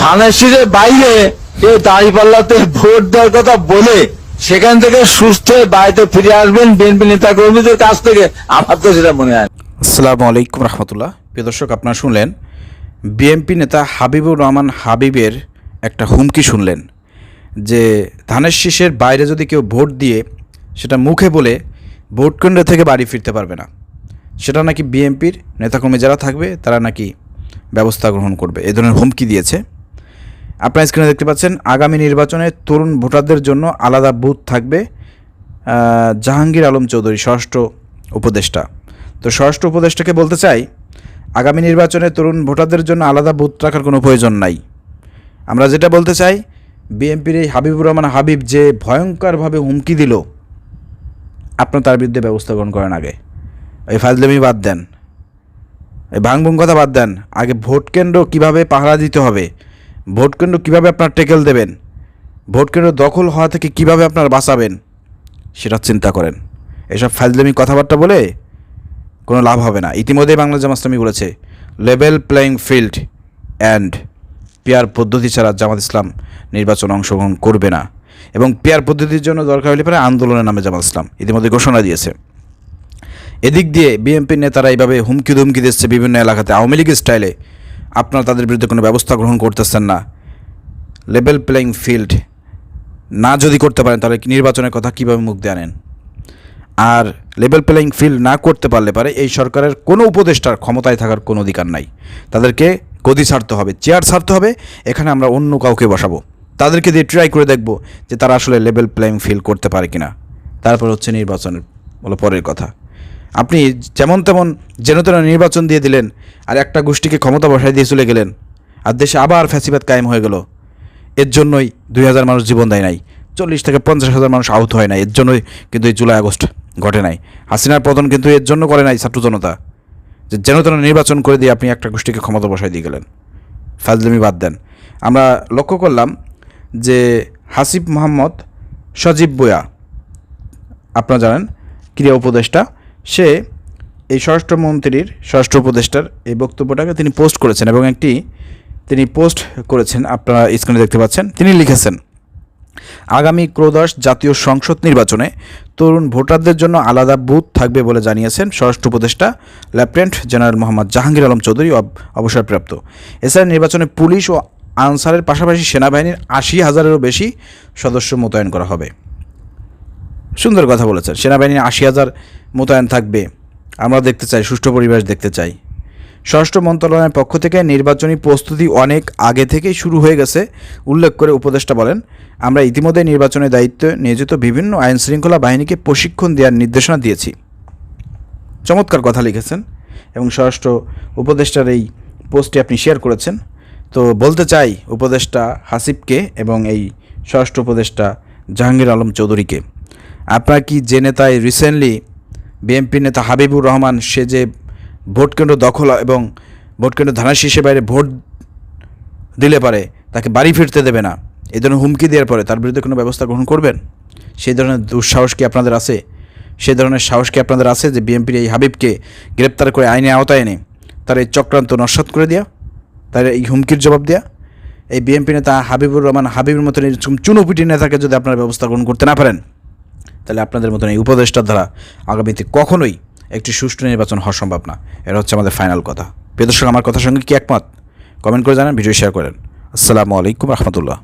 ধানের শীষের বাইরে কেউ দাঁড়িপাল্লাতে ভোট দেওয়ার কথা বলে সেখান থেকে সুস্থ হয়ে বাড়িতে ফিরে আসবেন বিএনপি নেতা কর্মীদের কাছ থেকে। আমার তো সেটা মনে হয়। আসসালামু আলাইকুম রহমতুল্লাহ। প্রিয় দর্শক, আপনারা শুনলেন বিএনপি নেতা হাবিবুর রহমান হাবিবের একটা হুমকি শুনলেন যে ধানের শীষের বাইরে যদি কেউ ভোট দিয়ে সেটা মুখে বলে ভোট কেন্দ্র থেকে বাড়ি ফিরতে পারবে না, সেটা নাকি বিএনপির নেতাকর্মী যারা থাকবে তারা নাকি ব্যবস্থা গ্রহণ করবে, এ ধরনের হুমকি দিয়েছে। আপনারা স্ক্রিনে দেখতে পাচ্ছেন, আগামী নির্বাচনে তরুণ ভোটারদের জন্য আলাদা বুথ থাকবে জাহাঙ্গীর আলম চৌধুরী, ষষ্ঠ উপদেষ্টা। তো ষষ্ঠ উপদেষ্টাকে বলতে চাই, আগামী নির্বাচনে তরুণ ভোটারদের জন্য আলাদা বুথ রাখার কোনো প্রয়োজন নাই। আমরা যেটা বলতে চাই, বিএনপির এই হাবিবুর রহমান হাবিব যে ভয়ঙ্করভাবে হুমকি দিল, আপনার তার বিরুদ্ধে ব্যবস্থা গ্রহণ করেন আগে। এই ফাজলামি বাদ দেন। এই ভাঙভুং কথা বাদ দেন। আগে ভোট কেন্দ্র কীভাবে পাহারা দিতে হবে ভোট কেন্দ্র কীভাবে আপনার টেকেল দেবেন? ভোটকেন্দ্র দখল হওয়া থেকে কীভাবে আপনার বাঁচাবেন? সেটা চিন্তা করেন। এসব ফাজলামি কথাবার্তা বলে কোনো লাভ হবে না। ইতিমধ্যেই বাংলা জামাত ইসলামী বলেছে level playing field and PR পদ্ধতি ছাড়া জামাত ইসলাম নির্বাচন অংশগ্রহণ করবে না। এবং পেয়ার পদ্ধতির জন্য দরকার হলে পরে আন্দোলনের নামে জামাত ইসলাম ইতিমধ্যে ঘোষণা দিয়েছে। এদিক দিয়ে বিএনপির নেতারা এইভাবে হুমকি ধুমকি দিচ্ছে বিভিন্ন এলাকাতে। আওয়ামী লীগ স্টাইলে আপনারা তাদের বিরুদ্ধে কোনো ব্যবস্থা গ্রহণ করতেছেন না। লেভেল প্লেয়িং ফিল্ড না যদি করতে পারেন, তাহলে নির্বাচনের কথা কীভাবে মুখ দিয়ে আনেন? আর লেভেল প্লেয়িং ফিল্ড না করতে পারলে পারে এই সরকারের কোনো উপদেষ্টার ক্ষমতায় থাকার কোনো অধিকার নাই। তাদেরকে গদি ছাড়তে হবে, চেয়ার ছাড়তে হবে, এখানে আমরা অন্য কাউকে বসাবো। তাদেরকে দিয়ে ট্রাই করে দেখব যে তারা আসলে লেভেল প্লেয়িং ফিল করতে পারে কিনা। তারপর হচ্ছে নির্বাচনের বলো পরের কথা। আপনি যেমন তেমন যেন তেন নির্বাচন দিয়ে দিলেন আর একটা গোষ্ঠীকে ক্ষমতা বসায় দিয়ে চলে গেলেন। আর দেশে আবার ফ্যাসিবাদ কায়েম হয়ে গেল। এর জন্যই দুই হাজার মানুষ জীবন দেয় নাই। চল্লিশ থেকে পঞ্চাশ হাজার মানুষ আহত হয় নাই। এর জন্যই কিন্তু এই জুলাই আগস্ট ঘটে নাই। হাসিনার পতন কিন্তু এর জন্য করে নাই ছাত্র জনতা। যে যেন তেন নির্বাচন করে দিয়ে আপনি একটা গোষ্ঠীকে ক্ষমতা বসায় দিয়ে গেলেন। ফাজলামি বাদ দেন। আমরা লক্ষ্য করলাম যে হাসিব মোহাম্মদ সজীব বয়া, আপনারা জানেন ক্রিয়া উপদেষ্টা। সে এই স্বরাষ্ট্রমন্ত্রীর, স্বরাষ্ট্র উপদেষ্টার এই বক্তব্যটাকে তিনি পোস্ট করেছেন এবং একটি তিনি পোস্ট করেছেন, আপনারা স্ক্রিনে দেখতে পাচ্ছেন। তিনি লিখেছেন, আগামী ক্রোদশ জাতীয় সংসদ নির্বাচনে তরুণ ভোটারদের জন্য আলাদা বুথ থাকবে বলে জানিয়েছেন স্বরাষ্ট্র উপদেষ্টা লেফটেন্যান্ট জেনারেল মোহাম্মদ জাহাঙ্গীর আলম চৌধুরী অব- অবসরপ্রাপ্ত। এছাড়া নির্বাচনে পুলিশ ও আনসারের পাশাপাশি সেনাবাহিনীর আশি হাজারেরও বেশি সদস্য মোতায়েন করা হবে। সুন্দর কথা বলেছেন। সেনাবাহিনীর আশি হাজার মোতায়েন থাকবে। আমরা দেখতে চাই, সুষ্ঠু পরিবেশ দেখতে চাই। স্বরাষ্ট্র মন্ত্রণালয়ের পক্ষ থেকে নির্বাচনী প্রস্তুতি অনেক আগে থেকেই শুরু হয়ে গেছে, উল্লেখ করে উপদেষ্টা বলেন। আমরা ইতিমধ্যে নির্বাচনের দায়িত্বে নিয়োজিত বিভিন্ন আইন শৃঙ্খলা বাহিনীকে প্রশিক্ষণ দেওয়ার নির্দেশনা দিয়েছি। চমৎকার কথা লিখেছেন এবং স্বরাষ্ট্র উপদেষ্টার এই পোস্টটি আপনি শেয়ার করেছেন। তো বলতে চাই উপদেষ্টা হাসিবকে এবং এই স্বরাষ্ট্র উপদেষ্টা জাহাঙ্গীর আলম চৌধুরীকে, আপনারা কি যে নেতায় রিসেন্টলি বিএনপি নেতা হাবিবুর রহমান, সে যে ভোটকেন্দ্র দখল এবং ভোটকেন্দ্র কেন্দ্র ধানের শীষে বাইরে ভোট দিলে পারে, তাকে বাড়ি ফিরতে দেবে না। এই ধরনের হুমকি দেওয়ার পরে তার বিরুদ্ধে কোনো ব্যবস্থা গ্রহণ করবেন? সেই ধরনের দুঃসাহস কি আপনাদের আছে? সেই ধরনের সাহস কি আপনাদের আছে যে বিএনপির এই হাবিবকে গ্রেপ্তার করে আইনে আওতায় এনে তার এই চক্রান্ত নস্বাত করে দেওয়া তার এই হুমকির জবাব দেওয়া এই বিএনপি নেতা হাবিবুর রহমান হাবিবের মতন চুনোপিটি নেতাকে যদি আপনারা ব্যবস্থা গ্রহণ করতে না পারেন তাহলে আপনাদের মতন এই উপদেষ্টার দ্বারা আগামীতে কখনোই একটি সুষ্ঠু নির্বাচন হওয়া সম্ভব না। এটা হচ্ছে আমাদের ফাইনাল কথা। প্রিয় দর্শক, আমার কথার সঙ্গে কি একমত? কমেন্ট করে জানান ভিডিও শেয়ার করেন। আসসালামু আলাইকুম রহমতুল্লাহ।